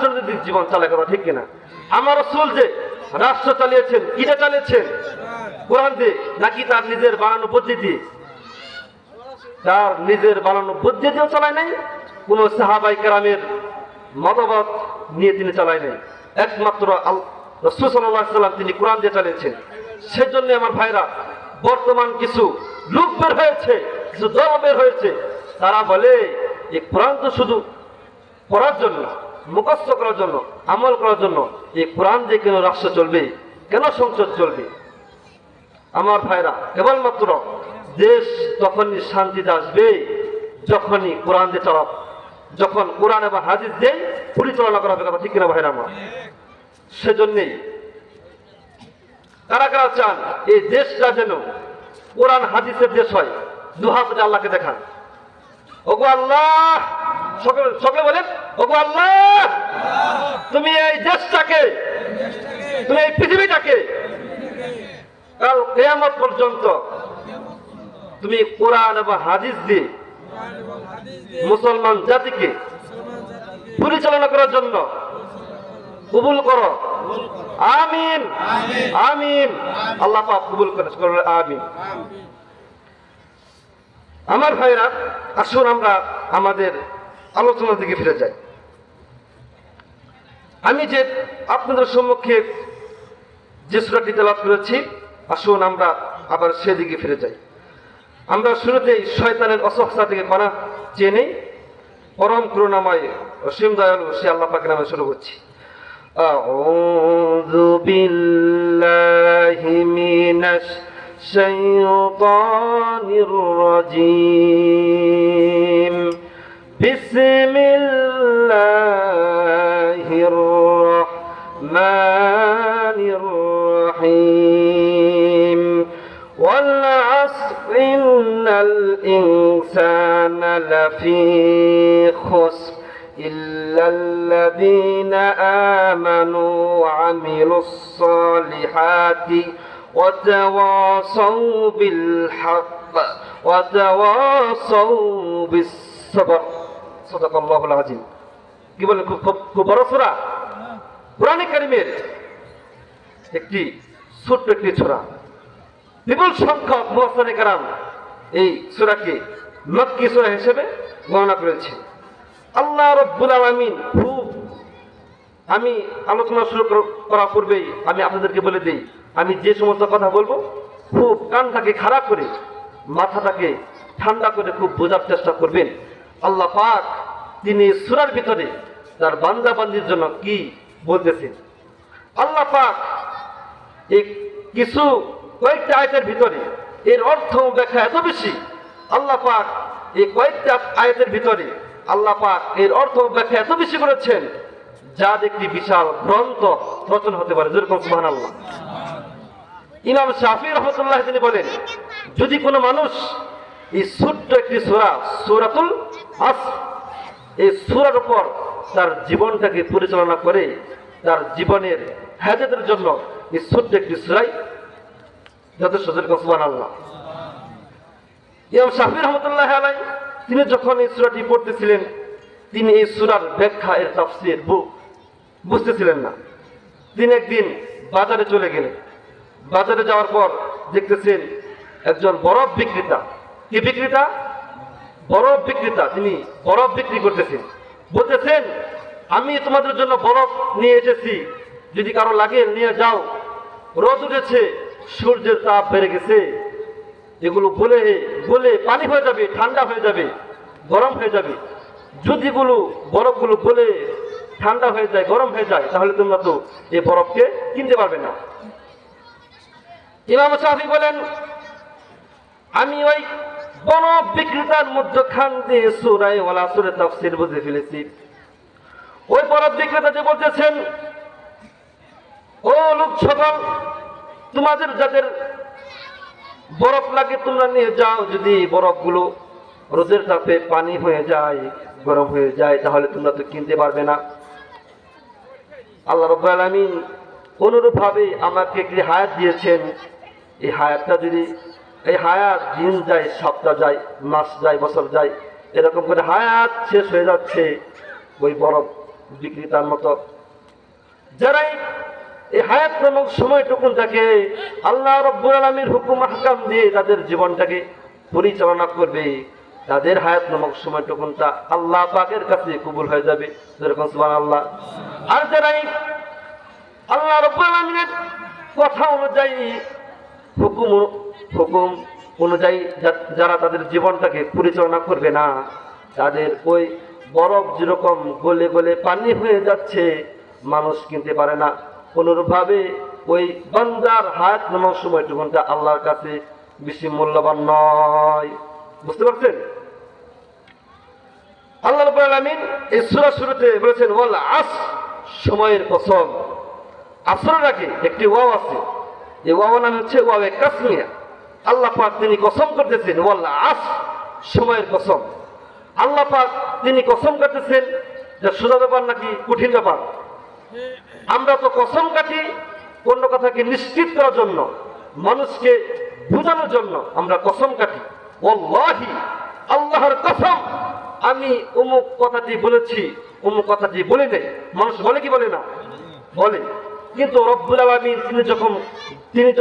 রাষ্ট্রনীতিক জীবন চালায় কথা ঠিক কিনা? আমার রসুল যে রাষ্ট্র চালিয়েছেন কিটা চালিয়েছেন? কোরআন দিয়ে? নাকি তার নিজের বানানো দিয়ে? তার নিজের বানানো বুদ্ধি দিয়েও চালায় নাই, কোন সাহাবাই কেরামের মতবাদ নিয়ে তিনি চালায় নাই। একমাত্র রসুল সাল্লাম তিনি কোরআন দিয়ে চালিয়েছেন। সেজন্য আমার ভাইরা, বর্তমান কিছু লোক বের হয়েছে, কিছু দল বের হয়েছে, তারা বলে এই কোরআন তো শুধু পড়ার জন্য মুখস্থ করার জন্য, আমল করার জন্য এই কোরআন দিয়ে কেন রাষ্ট্র চলবে, কেন সংসদ চলবে? আমার ভাইরা, কেবলমাত্র দেশ তখনই শান্তিতে আসবে, যখনই কোরআন দিয়ে চালাব যখন কোরআন এবং হাদিস দিয়ে পরিচালনা করা হবে কথা ঠিক কিনা ভাইরা আমার? সেজন্যেই কারা কারা চান এই দেশটা যেন কোরআন, হাদিসের দেশ হয়, দুহাত আল্লাহকে দেখান। ওগো আল্লাহ! সকলে সকলে বলেন, ওগো আল্লাহ! তুমি এই দেশটাকে, তুমি এই পৃথিবীটাকে কাল কেয়ামত পর্যন্ত তুমি কোরআন এবং হাদিস দিয়ে মুসলমান জাতিকে পরিচালনা করার জন্য কবুল করো। আমিন। আমিন। আল্লাহ পাক কবুল করে। আমিন। আমার ভাইরা, আসুন আমরা আমাদের আলোচনার দিকে ফিরে যাই। আমি যে আপনাদের সম্মুখে যে সুরাটি তেলাপ করেছি আসুন আমরা আবার সেদিকে ফিরে যাই আমরা শুরুতেই শয়তানের অসহসা থেকে কণা চেয়ে নেই পরম করুণাময় অসীম দয়ালু সে আল্লাহ পাকের নামে শুরু করছি أعوذ بالله من الشيطان الرجيم بسم لفي خسر إلا الذين آمنوا وعملوا الصالحات وتواصوا بالحق وتواصوا بالصبر صدق الله العظيم কি বলেন খুব খুব খুব বড় সুরা কোরআনে কারিমের একটি ছোট্ট একটি ছোরা বিপুল সংখ্যক মুহাসনে কারাম এই সুরাকে মক্কি সুরা হিসেবে গণনা করেছে। আল্লাহ রব্বুল আলামিন খুব আমি আলোচনা শুরু কর- করার পূর্বেই আমি আপনাদেরকে বলে দিই, আমি যে সমস্ত কথা বলব, খুব কানটাকে খারাপ করে, মাথাটাকে ঠান্ডা করে খুব বোঝার চেষ্টা করবেন। আল্লাহ পাক তিনি সুরার ভিতরে তার বান্দা বান্দির জন্য কি বলতেছেন? আল্লাহ পাক এই কিছু কয়েকটা আয়তের ভিতরে এর অর্থ ব্যাখ্যা এত বেশি আল্লাহ পাক এই কয়েকটা আয়তের ভিতরে আল্লাহ পাক এর অর্থ ব্যাখ্যা এত বেশি করেছেন, যার একটি বিশাল গ্রন্থ রচন হতে পারে। যেরকম সুহান আল্লাহ ইমাম শাফি রহমতুল্লাহ তিনি বলেন, যদি কোনো মানুষ এই ছোট্ট একটি সুরা, সুরাতুল আস, এই সুরার উপর তার জীবনটাকে পরিচালনা করে, তার জীবনের হেদাতের জন্য এই ছোট্ট একটি সুরাই যথেষ্ট। সুহান আল্লাহ ইমাম শাফি রহমতুল্লাহ আলাই, তিনি যখন এই সুরাটি পড়তেছিলেন, তিনি এই সুরার ব্যাখ্যা, এর তাফসির বু- বুঝতেছিলেন না। তিনি একদিন বাজারে চলে গেলেন। বাজারে যাওয়ার পর দেখতেছেন একজন বরফ বিক্রেতা। কি বিক্রেতা? বরফ বিক্রেতা, তিনি বরফ বিক্রি করতেছেন। বলতেছেন, আমি তোমাদের জন্য বরফ নিয়ে এসেছি। যদি কারও লাগে নিয়ে যাও। রোদ উঠেছে, সূর্যের তাপ বেড়ে গেছে। এগুলো গলে গলে পানি হয়ে যাবে, ঠান্ডা হয়ে যাবে, গরম হয়ে যাবে। যদি গুলো বরফগুলো গলে ঠান্ডা হয়ে যায়, গরম হয়ে যায়, তাহলে তোমরা তো এই বরফকে কিনতে পারবে না। ইমাম সাফি বলেন, আমি ওই বরফ বিক্রেতার মধ্যখান দিয়ে সুরাই ওলা সুরে তাফসির বুঝে ফেলেছি। ওই বরফ বিক্রেতা যে বলতেছেন, ও লোক সকল তোমাদের যাদের বরফ লাগে, তোমরা নিয়ে যাও। যদি বরফগুলো রোদের তাপে পানি হয়ে যায়, গরম হয়ে যায়, তাহলে তোমরা তো কিনতে পারবে না। আল্লাহ রব আলমিন অনুরূপভাবে আমাকে একটি হায়াত দিয়েছেন। এই হায়াতটা যদি এই হায়াত দিন যায়, সপ্তাহ যায়, মাস যায়, বছর যায়, এরকম করে হায়াত শেষ হয়ে যাচ্ছে। ওই বরফ বিক্রেতার মতো। যারাই এই হায়াত নামক সময়টুকুনটাকে আল্লাহ রব্বুল আলমীর হুকুম হাকাম দিয়ে তাদের জীবনটাকে পরিচালনা করবে, তাদের হায়াত নামক সময়টুকুনটা আল্লাহ পাকের কাছে কবুল হয়ে যাবে। যেরকম সুবান আল্লাহ আর যারাই আল্লাহ রব্বুল আলমীর কথা অনুযায়ী হুকুম হুকুম অনুযায়ী যারা তাদের জীবনটাকে পরিচালনা করবে না, তাদের ওই বরফ যেরকম গলে গলে পানি হয়ে যাচ্ছে, মানুষ কিনতে পারে না। কোনোভাবে ওই বান্দার হায়াত নামক সময়টুকুনটা আল্লাহর কাছে বেশি মূল্যবান নয়। বুঝতে পারছেন? আল্লাহ এই বলেছেন সময়ের কসম আগে একটি আছে। এই নাম হচ্ছে তিনি কসম করতেছেন সময়ের কসম তিনি কসম করতেছেন যে সোজা ব্যাপার নাকি কঠিন ব্যাপার? আমরা তো কসম কাটি অন্য কথাকে নিশ্চিত করার জন্য, মানুষকে বোঝানোর জন্য আমরা কসম কাটি ওল্লাহি আল্লাহর কসম। আমি অমুক কথাটি বলেছি, অমুক কথাটি বলে নেই। মানুষ বলে কি বলে না? বলে। কিন্তু রব্বুল আলমী তিনি যখন তিনি